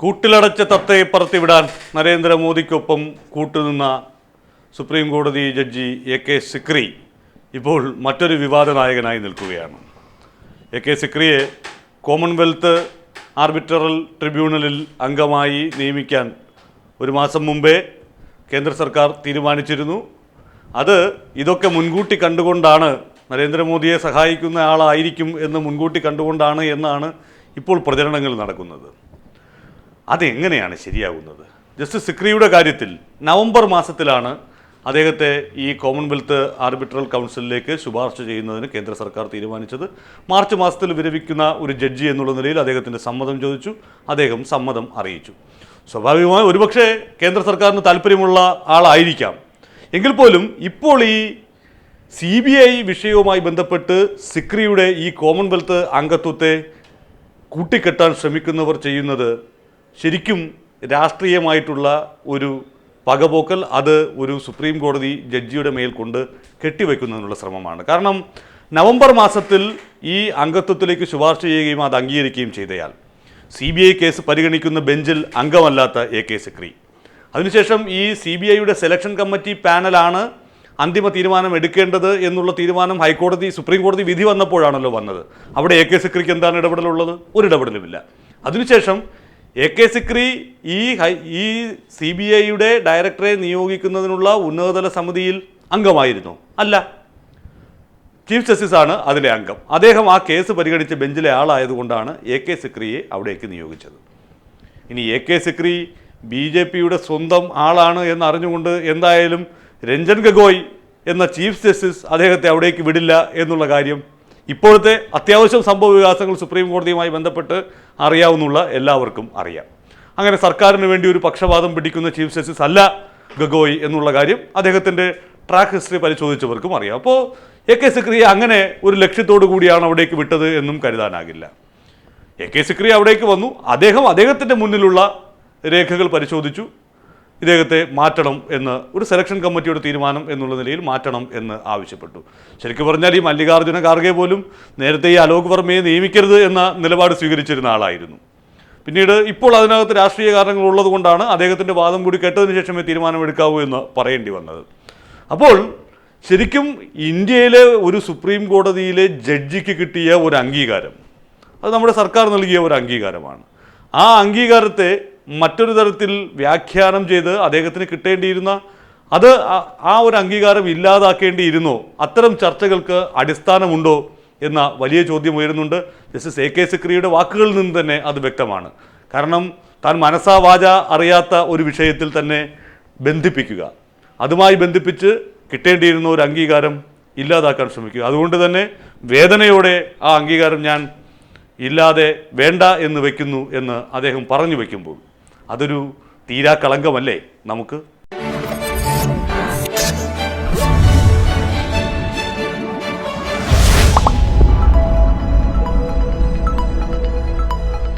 കൂട്ടിലടച്ച തത്തയെ പറത്തിവിടാൻ നരേന്ദ്രമോദിക്കൊപ്പം കൂട്ടുനിന്ന സുപ്രീം കോടതി ജഡ്ജി എ കെ സിക്രി ഇപ്പോൾ മറ്റൊരു വിവാദ നായകനായി നിൽക്കുകയാണ്. എ കെ സിക്രിയെ കോമൺവെൽത്ത് ആർബിട്രറൽ ട്രിബ്യൂണലിൽ അംഗമായി നിയമിക്കാൻ ഒരു മാസം മുമ്പേ കേന്ദ്ര സർക്കാർ തീരുമാനിച്ചിരുന്നു. അത് ഇതൊക്കെ മുൻകൂട്ടി കണ്ടുകൊണ്ടാണ് നരേന്ദ്രമോദിയെ സഹായിക്കുന്ന ആളായിരിക്കും എന്ന് മുൻകൂട്ടി കണ്ടുകൊണ്ടാണ് എന്നാണ് ഇപ്പോൾ പ്രചരണങ്ങൾ നടക്കുന്നത്. അതെങ്ങനെയാണ് ശരിയാകുന്നത്? ജസ്റ്റിസ് സിക്രിയുടെ കാര്യത്തിൽ നവംബർ മാസത്തിലാണ് അദ്ദേഹത്തെ ഈ കോമൺവെൽത്ത് ആർബിട്രൽ കൗൺസിലിലേക്ക് ശുപാർശ ചെയ്യുന്നതിന് കേന്ദ്ര സർക്കാർ തീരുമാനിച്ചത്. മാർച്ച് മാസത്തിൽ വിരമിക്കുന്ന ഒരു ജഡ്ജി എന്നുള്ള നിലയിൽ അദ്ദേഹത്തിന്റെ സമ്മതം ചോദിച്ചു. അദ്ദേഹം സമ്മതം അറിയിച്ചു. സ്വാഭാവികമായി ഒരുപക്ഷെ കേന്ദ്ര സർക്കാരിന് താല്പര്യമുള്ള ആളായിരിക്കാം. എങ്കിൽ പോലും ഇപ്പോൾ ഈ സി ബി ഐ വിഷയവുമായി ബന്ധപ്പെട്ട് സിക്രിയുടെ ഈ കോമൺവെൽത്ത് അംഗത്വത്തെ കൂട്ടിക്കെട്ടാൻ ശ്രമിക്കുന്നവർ ചെയ്യുന്നത് ശരിക്കും രാഷ്ട്രീയമായിട്ടുള്ള ഒരു പകപോക്കൽ അത് ഒരു സുപ്രീം കോടതി ജഡ്ജിയുടെ മേൽ കൊണ്ട് കെട്ടിവെക്കുന്നതിനുള്ള ശ്രമമാണ്. കാരണം നവംബർ മാസത്തിൽ ഈ അംഗത്വത്തിലേക്ക് ശുപാർശ ചെയ്യുകയും അത് അംഗീകരിക്കുകയും ചെയ്തയാൽ സി ബി ഐ കേസ് പരിഗണിക്കുന്ന ബെഞ്ചിൽ അംഗമല്ലാത്ത എ കെ സിക്രി. അതിനുശേഷം ഈ സി ബി ഐയുടെ സെലക്ഷൻ കമ്മിറ്റി പാനലാണ് അന്തിമ തീരുമാനം എടുക്കേണ്ടത് എന്നുള്ള തീരുമാനം ഹൈക്കോടതി സുപ്രീം കോടതി വിധി വന്നപ്പോഴാണല്ലോ വന്നത്. അവിടെ എ കെ സിക്രിക്ക് എന്താണ് ഇടപെടലുള്ളത്? ഒരു ഇടപെടലുമില്ല അതിനുശേഷം എ കെ സിക്രി ഈ ഹൈ ഈ സി ബി ഐയുടെ ഡയറക്ടറെ നിയോഗിക്കുന്നതിനുള്ള ഉന്നതതല സമിതിയിൽ അംഗമായിരുന്നു. അല്ല ചീഫ് ആണ് അതിലെ അംഗം. അദ്ദേഹം ആ കേസ് പരിഗണിച്ച ബെഞ്ചിലെ ആളായതുകൊണ്ടാണ് എ കെ സിക്രിയെ അവിടേക്ക് നിയോഗിച്ചത്. ഇനി A K Sikri B J പിയുടെ സ്വന്തം ആളാണ് എന്നറിഞ്ഞുകൊണ്ട് എന്തായാലും രഞ്ജൻ ഗഗോയ് എന്ന ചീഫ് ജസ്റ്റിസ് അദ്ദേഹത്തെ അവിടേക്ക് വിടില്ല എന്നുള്ള കാര്യം ഇപ്പോഴത്തെ അത്യാവശ്യം സംഭവ വികാസങ്ങൾ സുപ്രീം കോടതിയുമായി ബന്ധപ്പെട്ട് അറിയാവുന്നുള്ള എല്ലാവർക്കും അറിയാം. അങ്ങനെ സർക്കാരിന് വേണ്ടി ഒരു പക്ഷപാതം പിടിക്കുന്ന ചീഫ് ജസ്റ്റിസ് അല്ല ഗഗോയ് എന്നുള്ള കാര്യം അദ്ദേഹത്തിന്റെ ട്രാക്ക് ഹിസ്റ്ററി പരിശോധിച്ചവർക്കും അറിയാം. അപ്പോൾ എ കെ സിക്രിയെ അങ്ങനെ ഒരു ലക്ഷ്യത്തോടു കൂടിയാണ് അവിടേക്ക് വിട്ടത് എന്നും കരുതാനാകില്ല. എ കെ സിക്രി അവിടേക്ക് വന്നു. അദ്ദേഹം അദ്ദേഹത്തിന്റെ മുന്നിലുള്ള രേഖകൾ പരിശോധിച്ചു. ഇദ്ദേഹത്തെ മാറ്റണം എന്ന് ഒരു സെലക്ഷൻ കമ്മിറ്റിയുടെ തീരുമാനം എന്നുള്ള നിലയിൽ മാറ്റണം എന്ന് ആവശ്യപ്പെട്ടു. ശരിക്കും പറഞ്ഞാൽ ഈ മല്ലികാർജുന ഖാർഗെ പോലും നേരത്തെ ഈ അലോക് വർമ്മയെ നിയമിക്കരുത് എന്ന നിലപാട് സ്വീകരിച്ചിരുന്ന ആളായിരുന്നു. പിന്നീട് ഇപ്പോൾ അതിനകത്ത് രാഷ്ട്രീയ കാരണങ്ങൾ ഉള്ളതുകൊണ്ടാണ് അദ്ദേഹത്തിന്റെ വാദം കൂടി കേട്ടതിന് ശേഷമേ തീരുമാനമെടുക്കാവൂ എന്ന് പറയേണ്ടി വന്നത്. അപ്പോൾ ശരിക്കും ഇന്ത്യയിലെ ഒരു സുപ്രീം കോടതിയിലെ ജഡ്ജിക്ക് കിട്ടിയ ഒരു അംഗീകാരം അത് നമ്മുടെ സർക്കാർ നൽകിയ ഒരു അംഗീകാരമാണ്. ആ അംഗീകാരത്തെ മറ്റൊരു തരത്തിൽ വ്യാഖ്യാനം ചെയ്ത് അദ്ദേഹത്തിന് കിട്ടേണ്ടിയിരുന്ന അത് ആ- ഒരു അംഗീകാരം ഇല്ലാതാക്കേണ്ടിയിരുന്നോ? അത്തരം ചർച്ചകൾക്ക് അടിസ്ഥാനമുണ്ടോ? എന്ന വലിയ ചോദ്യം ഉയരുന്നുണ്ട്. ജസ്റ്റിസ് എ കെ സിക്രിയുടെ വാക്കുകളിൽ നിന്ന് തന്നെ അത് വ്യക്തമാണ്. കാരണം താൻ മനസ്സാ വാച അറിയാത്ത ഒരു വിഷയത്തിൽ തന്നെ ബന്ധിപ്പിക്കുക. അതുമായി ബന്ധിപ്പിച്ച് കിട്ടേണ്ടിയിരുന്ന ഒരു അംഗീകാരം ഇല്ലാതാക്കാൻ ശ്രമിക്കുക. അതുകൊണ്ട് തന്നെ വേദനയോടെ ആ അംഗീകാരം ഞാൻ ഇല്ലാതെ വേണ്ട എന്ന് വയ്ക്കുന്നു എന്ന് അദ്ദേഹം പറഞ്ഞു വയ്ക്കുമ്പോൾ അതൊരു തീരാ കളങ്കമല്ലേ നമുക്ക്?